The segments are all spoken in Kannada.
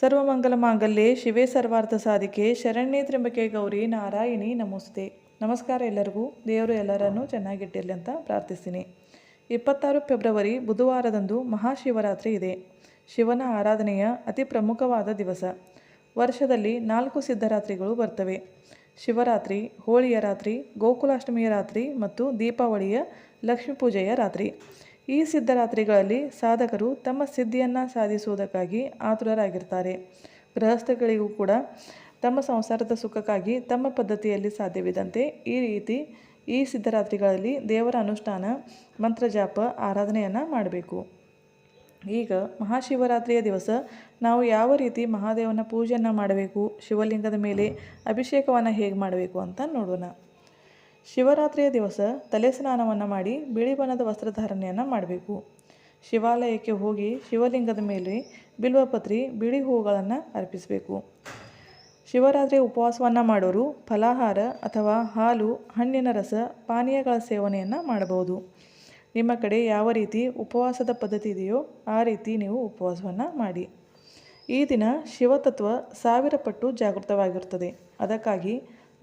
ಸರ್ವಮಂಗಲ ಮಾಂಗಲ್ಯೆ ಶಿವೇ ಸರ್ವಾರ್ಥ ಸಾಧಿಕೆ, ಶರಣ್ಯ ತ್ರಿಂಬಕೆ ಗೌರಿ, ನಾರಾಯಣಿ ನಮಸ್ತೆ. ನಮಸ್ಕಾರ ಎಲ್ಲರಿಗೂ. ದೇವರು ಎಲ್ಲರನ್ನೂ ಚೆನ್ನಾಗಿಟ್ಟಿರಲಿ ಅಂತ ಪ್ರಾರ್ಥಿಸ್ತೀನಿ. ಇಪ್ಪತ್ತಾರು ಫೆಬ್ರವರಿ ಬುಧವಾರದಂದು ಮಹಾಶಿವರಾತ್ರಿ ಇದೆ. ಶಿವನ ಆರಾಧನೆಯ ಅತಿ ಪ್ರಮುಖವಾದ ದಿವಸ. ವರ್ಷದಲ್ಲಿ ನಾಲ್ಕು ಸಿದ್ಧರಾತ್ರಿಗಳು ಬರ್ತವೆ. ಶಿವರಾತ್ರಿ, ಹೋಳಿಯ ರಾತ್ರಿ, ಗೋಕುಲಾಷ್ಟಮಿಯ ರಾತ್ರಿ ಮತ್ತು ದೀಪಾವಳಿಯ ಲಕ್ಷ್ಮೀ ಪೂಜೆಯ ರಾತ್ರಿ. ಈ ಸಿದ್ಧರಾತ್ರಿಗಳಲ್ಲಿ ಸಾಧಕರು ತಮ್ಮ ಸಿದ್ಧಿಯನ್ನು ಸಾಧಿಸುವುದಕ್ಕಾಗಿ ಆತುರರಾಗಿರ್ತಾರೆ. ಗೃಹಸ್ಥಗಳಿಗೂ ಕೂಡ ತಮ್ಮ ಸಂಸಾರದ ಸುಖಕ್ಕಾಗಿ ತಮ್ಮ ಪದ್ಧತಿಯಲ್ಲಿ ಸಾಧ್ಯವಿದ್ದಂತೆ ಈ ರೀತಿ ಈ ಸಿದ್ಧರಾತ್ರಿಗಳಲ್ಲಿ ದೇವರ ಅನುಷ್ಠಾನ, ಮಂತ್ರಜಾಪ, ಆರಾಧನೆಯನ್ನು ಮಾಡಬೇಕು. ಈಗ ಮಹಾಶಿವರಾತ್ರಿಯ ದಿವಸ ನಾವು ಯಾವ ರೀತಿ ಮಹಾದೇವನ ಪೂಜೆಯನ್ನು ಮಾಡಬೇಕು, ಶಿವಲಿಂಗದ ಮೇಲೆ ಅಭಿಷೇಕವನ್ನು ಹೇಗೆ ಮಾಡಬೇಕು ಅಂತ ನೋಡೋಣ. ಶಿವರಾತ್ರಿಯ ದಿವಸ ತಲೆ ಸ್ನಾನವನ್ನು ಮಾಡಿ ಬಿಳಿ ಬಣ್ಣದ ವಸ್ತ್ರಧಾರಣೆಯನ್ನು ಮಾಡಬೇಕು. ಶಿವಾಲಯಕ್ಕೆ ಹೋಗಿ ಶಿವಲಿಂಗದ ಮೇಲೆ ಬಿಲ್ವಪತ್ರಿ, ಬಿಳಿ ಹೂಗಳನ್ನು ಅರ್ಪಿಸಬೇಕು. ಶಿವರಾತ್ರಿ ಉಪವಾಸವನ್ನು ಮಾಡೋರು ಫಲಾಹಾರ ಅಥವಾ ಹಾಲು, ಹಣ್ಣಿನ ರಸ, ಪಾನೀಯಗಳ ಸೇವನೆಯನ್ನು ಮಾಡಬಹುದು. ನಿಮ್ಮ ಕಡೆ ಯಾವ ರೀತಿ ಉಪವಾಸದ ಪದ್ಧತಿ ಇದೆಯೋ ಆ ರೀತಿ ನೀವು ಉಪವಾಸವನ್ನು ಮಾಡಿ. ಈ ದಿನ ಶಿವತತ್ವ ಸಾವಿರ ಪಟ್ಟು ಜಾಗೃತವಾಗಿರುತ್ತದೆ ಅದಕ್ಕಾಗಿ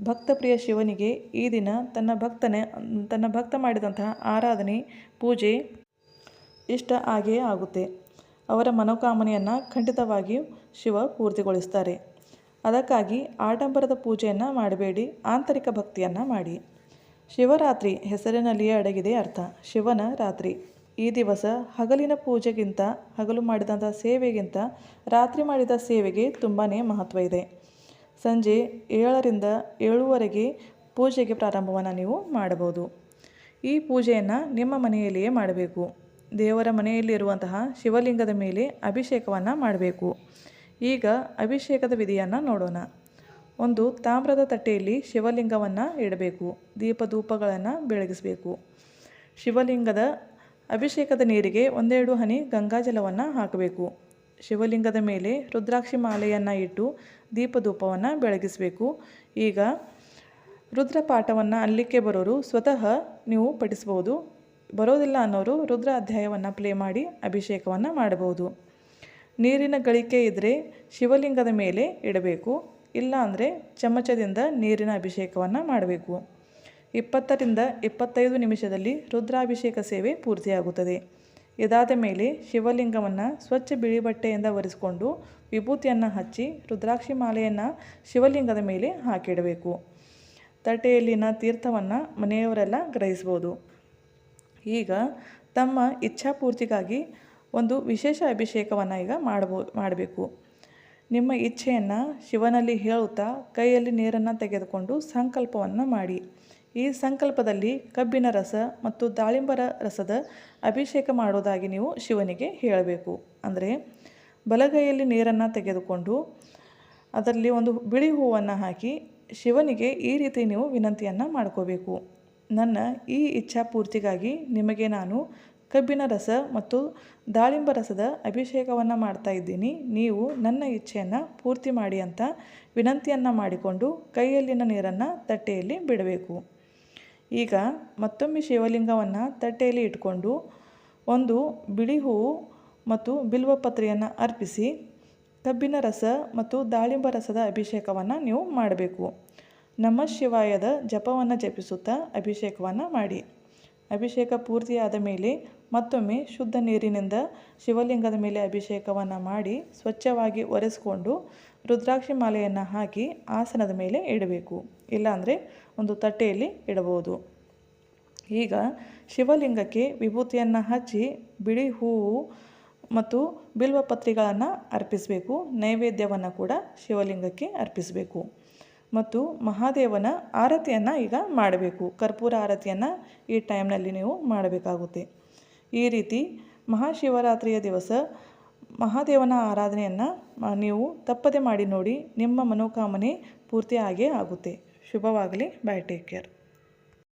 ಭಕ್ತಪ್ರಿಯ ಶಿವನಿಗೆ ಈ ದಿನ ತನ್ನ ಭಕ್ತನೇ, ತನ್ನ ಭಕ್ತ ಮಾಡಿದಂತಹ ಆರಾಧನೆ, ಪೂಜೆ ಇಷ್ಟ ಆಗಿಯೇ ಆಗುತ್ತೆ. ಅವರ ಮನೋಕಾಮನೆಯನ್ನು ಖಂಡಿತವಾಗಿಯೂ ಶಿವ ಪೂರ್ತಿಗೊಳಿಸ್ತಾರೆ. ಅದಕ್ಕಾಗಿ ಆಡಂಬರದ ಪೂಜೆಯನ್ನು ಮಾಡಬೇಡಿ, ಆಂತರಿಕ ಭಕ್ತಿಯನ್ನು ಮಾಡಿ. ಶಿವರಾತ್ರಿ ಹೆಸರಿನಲ್ಲಿಯೇ ಅಡಗಿದೆ ಅರ್ಥ. ಶಿವನ ರಾತ್ರಿ. ಈ ದಿವಸ ಹಗಲಿನ ಪೂಜೆಗಿಂತ, ಹಗಲು ಮಾಡಿದಂಥ ಸೇವೆಗಿಂತ, ರಾತ್ರಿ ಮಾಡಿದ ಸೇವೆಗೆ ತುಂಬಾ ಮಹತ್ವ ಇದೆ. ಸಂಜೆ ಏಳರಿಂದ ಏಳುವರೆಗೆ ಪೂಜೆಗೆ ಪ್ರಾರಂಭವನ್ನು ನೀವು ಮಾಡಬಹುದು. ಈ ಪೂಜೆಯನ್ನು ನಿಮ್ಮ ಮನೆಯಲ್ಲಿಯೇ ಮಾಡಬೇಕು. ದೇವರ ಮನೆಯಲ್ಲಿರುವಂತಹ ಶಿವಲಿಂಗದ ಮೇಲೆ ಅಭಿಷೇಕವನ್ನು ಮಾಡಬೇಕು. ಈಗ ಅಭಿಷೇಕದ ವಿಧಿಯನ್ನು ನೋಡೋಣ. ಒಂದು ತಾಮ್ರದ ತಟ್ಟೆಯಲ್ಲಿ ಶಿವಲಿಂಗವನ್ನು ಇಡಬೇಕು. ದೀಪಧೂಪಗಳನ್ನು ಬೆಳಗಿಸಬೇಕು. ಶಿವಲಿಂಗದ ಅಭಿಷೇಕದ ನೀರಿಗೆ ಒಂದೆರಡು ಹನಿ ಗಂಗಾಜಲವನ್ನು ಹಾಕಬೇಕು. ಶಿವಲಿಂಗದ ಮೇಲೆ ರುದ್ರಾಕ್ಷಿ ಮಾಲೆಯನ್ನು ಇಟ್ಟು ದೀಪಧೂಪವನ್ನು ಬೆಳಗಿಸಬೇಕು. ಈಗ ರುದ್ರಪಾಠವನ್ನು ಅಲ್ಲಿಕ್ಕೆ ಬರೋರು ಸ್ವತಃ ನೀವು ಪಠಿಸಬಹುದು. ಬರೋದಿಲ್ಲ ಅನ್ನೋರು ರುದ್ರ ಅಧ್ಯಾಯವನ್ನು ಪ್ಲೇ ಮಾಡಿ ಅಭಿಷೇಕವನ್ನು ಮಾಡಬಹುದು. ನೀರಿನ ಗಳಿಕೆ ಇದ್ದರೆ ಶಿವಲಿಂಗದ ಮೇಲೆ ಇಡಬೇಕು. ಇಲ್ಲ ಅಂದರೆ ಚಮಚದಿಂದ ನೀರಿನ ಅಭಿಷೇಕವನ್ನು ಮಾಡಬೇಕು. ಇಪ್ಪತ್ತರಿಂದ ಇಪ್ಪತ್ತೈದು ನಿಮಿಷದಲ್ಲಿ ರುದ್ರಾಭಿಷೇಕ ಸೇವೆ ಪೂರ್ತಿಯಾಗುತ್ತದೆ. ಇದಾದ ಮೇಲೆ ಶಿವಲಿಂಗವನ್ನು ಸ್ವಚ್ಛ ಬಿಳಿ ಬಟ್ಟೆಯಿಂದ ಒರೆಸಿಕೊಂಡು ವಿಭೂತಿಯನ್ನು ಹಚ್ಚಿ ರುದ್ರಾಕ್ಷಿ ಮಾಲೆಯನ್ನು ಶಿವಲಿಂಗದ ಮೇಲೆ ಹಾಕಿಡಬೇಕು. ತಟ್ಟೆಯಲ್ಲಿನ ತೀರ್ಥವನ್ನು ಮನೆಯವರೆಲ್ಲ ಗ್ರಹಿಸ್ಬೋದು ಈಗ ತಮ್ಮ ಇಚ್ಛಾಪೂರ್ತಿಗಾಗಿ ಒಂದು ವಿಶೇಷ ಅಭಿಷೇಕವನ್ನು ಈಗ ಮಾಡಬೋ, ಮಾಡಬೇಕು. ನಿಮ್ಮ ಇಚ್ಛೆಯನ್ನು ಶಿವನಲ್ಲಿ ಹೇಳುತ್ತಾ ಕೈಯಲ್ಲಿ ನೀರನ್ನು ತೆಗೆದುಕೊಂಡು ಸಂಕಲ್ಪವನ್ನು ಮಾಡಿ. ಈ ಸಂಕಲ್ಪದಲ್ಲಿ ಕಬ್ಬಿನ ರಸ ಮತ್ತು ದಾಳಿಂಬರ ರಸದ ಅಭಿಷೇಕ ಮಾಡೋದಾಗಿ ನೀವು ಶಿವನಿಗೆ ಹೇಳಬೇಕು. ಅಂದರೆ ಬಲಗೈಯಲ್ಲಿ ನೀರನ್ನು ತೆಗೆದುಕೊಂಡು ಅದರಲ್ಲಿ ಒಂದು ಬಿಳಿ ಹೂವನ್ನು ಹಾಕಿ ಶಿವನಿಗೆ ಈ ರೀತಿ ನೀವು ವಿನಂತಿಯನ್ನು ಮಾಡ್ಕೋಬೇಕು. ನನ್ನ ಈ ಇಚ್ಛಾ ಪೂರ್ತಿಗಾಗಿ ನಿಮಗೆ ನಾನು ಕಬ್ಬಿನ ರಸ ಮತ್ತು ದಾಳಿಂಬ ರಸದ ಅಭಿಷೇಕವನ್ನು ಮಾಡ್ತಾ ಇದ್ದೀನಿ. ನೀವು ನನ್ನ ಇಚ್ಛೆಯನ್ನು ಪೂರ್ತಿ ಮಾಡಿ ಅಂತ ವಿನಂತಿಯನ್ನು ಮಾಡಿಕೊಂಡು ಕೈಯಲ್ಲಿನ ನೀರನ್ನು ತಟ್ಟೆಯಲ್ಲಿ ಬಿಡಬೇಕು. ಈಗ ಮತ್ತೊಮ್ಮೆ ಶಿವಲಿಂಗವನ್ನು ತಟ್ಟೆಯಲ್ಲಿ ಇಟ್ಕೊಂಡು ಒಂದು ಬಿಳಿ ಹೂವು ಮತ್ತು ಬಿಲ್ವಪತ್ರೆಯನ್ನು ಅರ್ಪಿಸಿ, ಕಬ್ಬಿನ ರಸ ಮತ್ತು ದಾಳಿಂಬ ರಸದ ಅಭಿಷೇಕವನ್ನು ನೀವು ಮಾಡಬೇಕು. ನಮ್ಮ ಶಿವಾಯದ ಜಪವನ್ನು ಜಪಿಸುತ್ತಾ ಅಭಿಷೇಕವನ್ನು ಮಾಡಿ. ಅಭಿಷೇಕ ಪೂರ್ತಿಯಾದ ಮೇಲೆ ಮತ್ತೊಮ್ಮೆ ಶುದ್ಧ ನೀರಿನಿಂದ ಶಿವಲಿಂಗದ ಮೇಲೆ ಅಭಿಷೇಕವನ್ನು ಮಾಡಿ ಸ್ವಚ್ಛವಾಗಿ ಒರೆಸ್ಕೊಂಡು ರುದ್ರಾಕ್ಷಿ ಮಾಲೆಯನ್ನು ಹಾಕಿ ಆಸನದ ಮೇಲೆ ಇಡಬೇಕು, ಇಲ್ಲಾಂದರೆ ಒಂದು ತಟ್ಟೆಯಲ್ಲಿ ಇಡಬಹುದು. ಈಗ ಶಿವಲಿಂಗಕ್ಕೆ ವಿಭೂತಿಯನ್ನು ಹಚ್ಚಿ ಬಿಳಿ ಹೂವು ಮತ್ತು ಬಿಲ್ವಪತ್ರಿಗಳನ್ನು ಅರ್ಪಿಸಬೇಕು, ನೈವೇದ್ಯವನ್ನು ಕೂಡ ಶಿವಲಿಂಗಕ್ಕೆ ಅರ್ಪಿಸಬೇಕು. ಮತ್ತು ಮಹಾದೇವನ ಆರತಿಯನ್ನು ಈಗ ಮಾಡಬೇಕು, ಕರ್ಪೂರ ಆರತಿಯನ್ನು ಈ ಟೈಮ್ನಲ್ಲಿ ನೀವು ಮಾಡಬೇಕಾಗುತ್ತೆ. ಈ ರೀತಿ ಮಹಾಶಿವರಾತ್ರಿಯ ದಿವಸ ಮಹಾದೇವನ ಆರಾಧನೆಯನ್ನು ನೀವು ತಪ್ಪದೆ ಮಾಡಿ ನೋಡಿ, ನಿಮ್ಮ ಮನೋಕಾಮನೆ ಪೂರ್ತಿ ಆಗೇ ಆಗುತ್ತೆ. ಶುಭವಾಗಲಿ, ಬೈ ಟೇಕ್ ಕೇರ್.